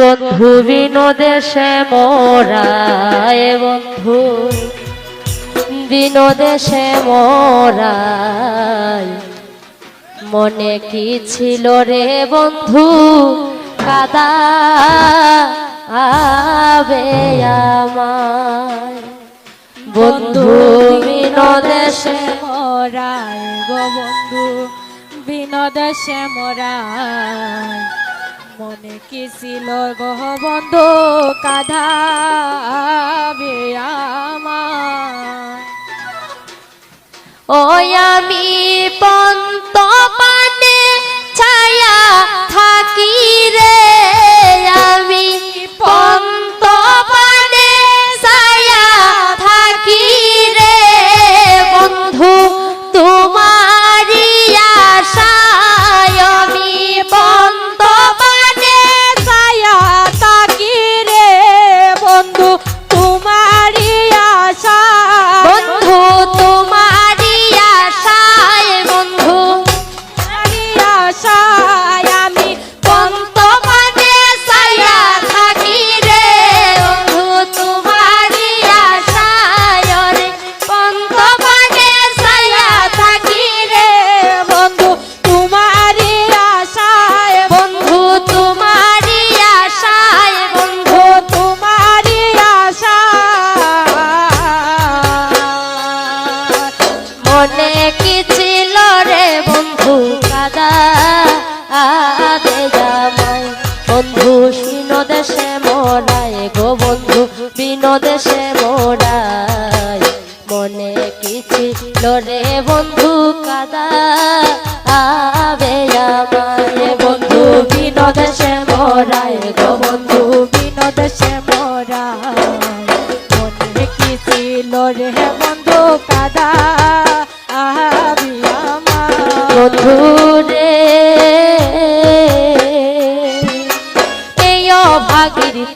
বন্ধু বিনোদেশে মোরায় বন্ধু। বিনোদেশে মোরায়। মনে কি ছিল রে বন্ধু? কাদা আবে আমায়। বন্ধু বিনোদেশে মোরায় বন্ধু। বিনোদেশে মোরায়। মনে কি ছিল গো বন্ধু কাধা আমার ওই আমি পন্ত পানে ছায়া থাকি রে, আমি পন্ত বিনোদেশে মোড়ায়। মনে কি ছিল রে বন্ধু কাদা আবে আমায় বন্ধু। বিনোদেশে মোড়ায় গো বন্ধু বিনোদেশে মোরা মনে কি ছিল রে বন্ধু কাদা আবি আমার। বন্ধু রে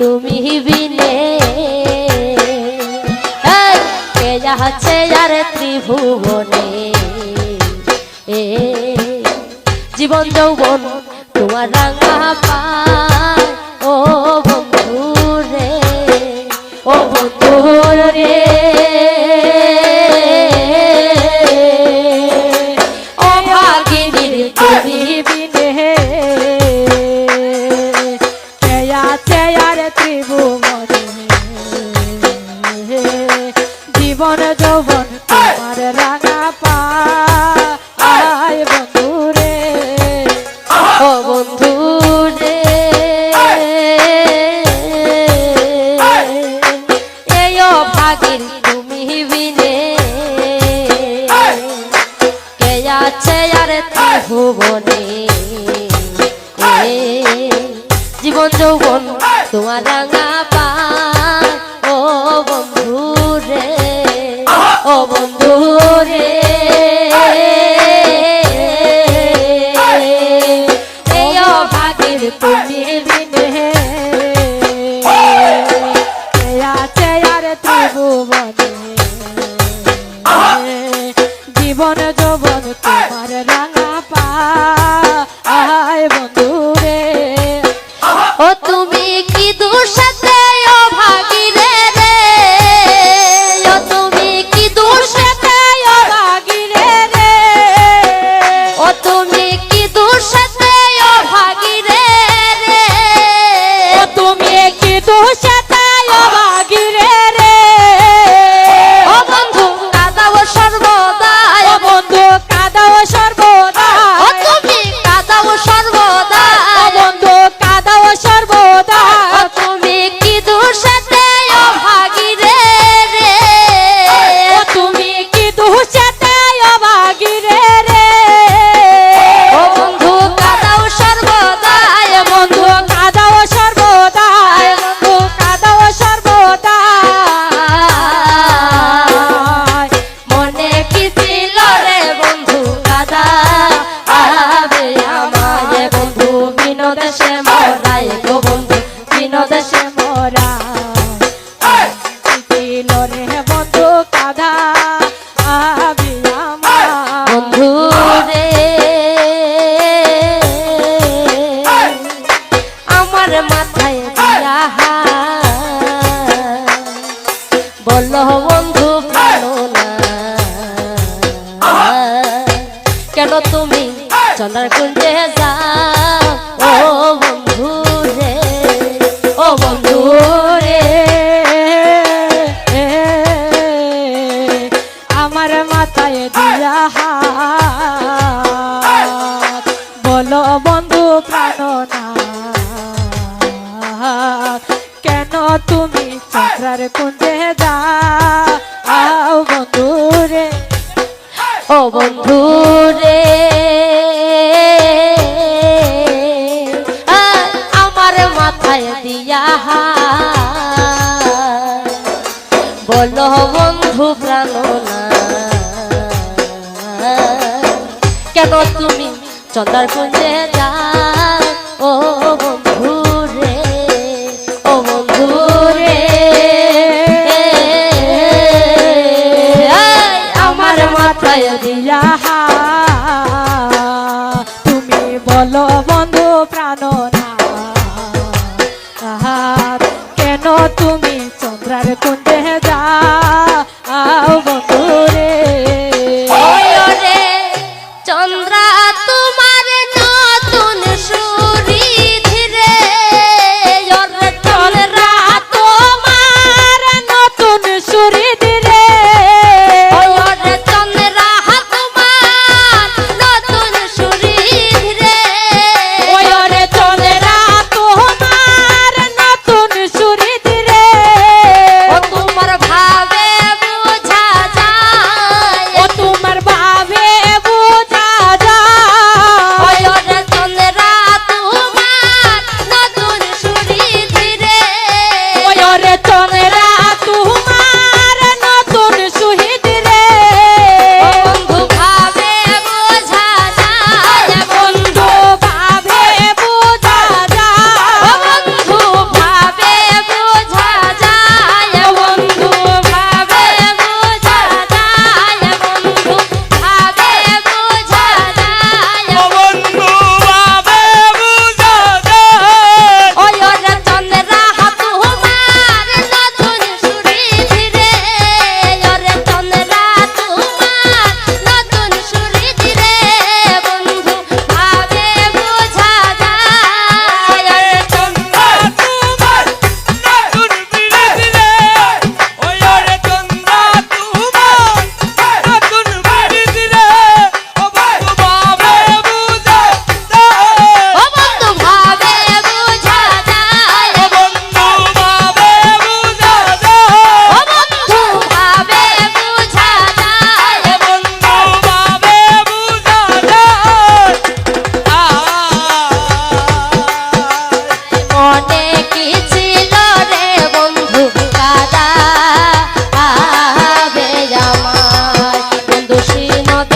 তুমি বিনে যাচ্ছে আর ত্রিভুবনে। এ, জীবন যৌবন তোমার রাঙা পায়। ও বন্ধু রে ও বন্ধু রে ও বন্ধু রে। তুমি বিনে। কে আছে আর ত্রিভুবনে? এ, জীবন যৌবন তোমার রাঙা পায় ও বন্ধু রে ও বন্ধু রে। বলো বন্ধু ভালো না। কেন তুমি চন্দ্রার কুঞ্জে যাও? ও বন্ধু রে ও বন্ধু রে। আমার মাথায় দিয়া হাত। বলো বন্ধু ভালো না। কেন তুমি সংসার কুঞ্জে দাও বন্ধু রে, ও বন্ধু রে। আমার মাথায় দিয়া বলো বন্ধু প্রাণ কেন তুমি চন্দ্রার কুঞ্জে যা রাত্রার কোন দেহে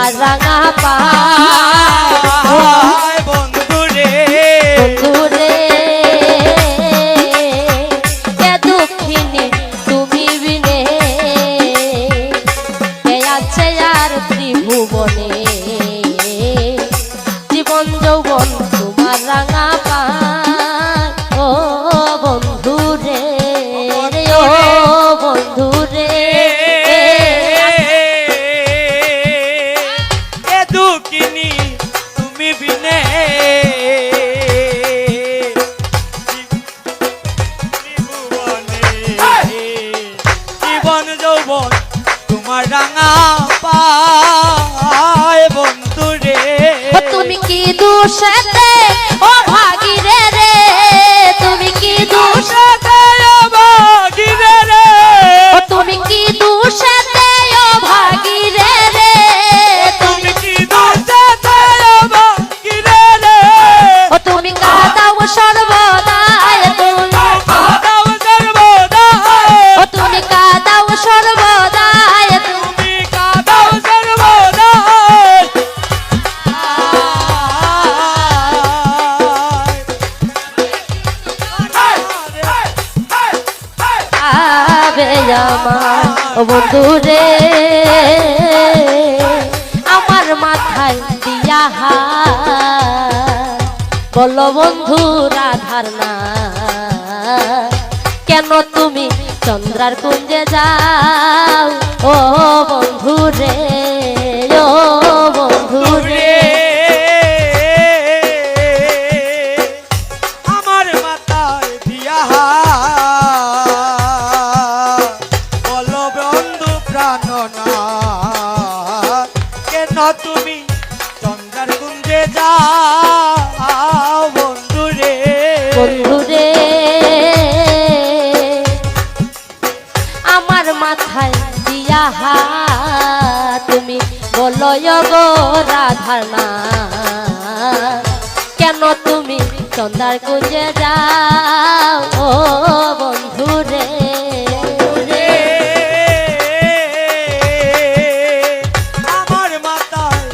আমার রাঙা পা দূরে আমার মাথায় দিয়া বল বন্ধু রাধার না। কেন তুমি চন্দ্রার কুঞ্জে যাও? ও বন্ধু রে, ও জয় গো রাধানা কেন তুমি চন্দার কুঞ্জে যাও? ও বন্ধু রে। আমার মাতায়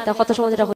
তা কত সময় যেটা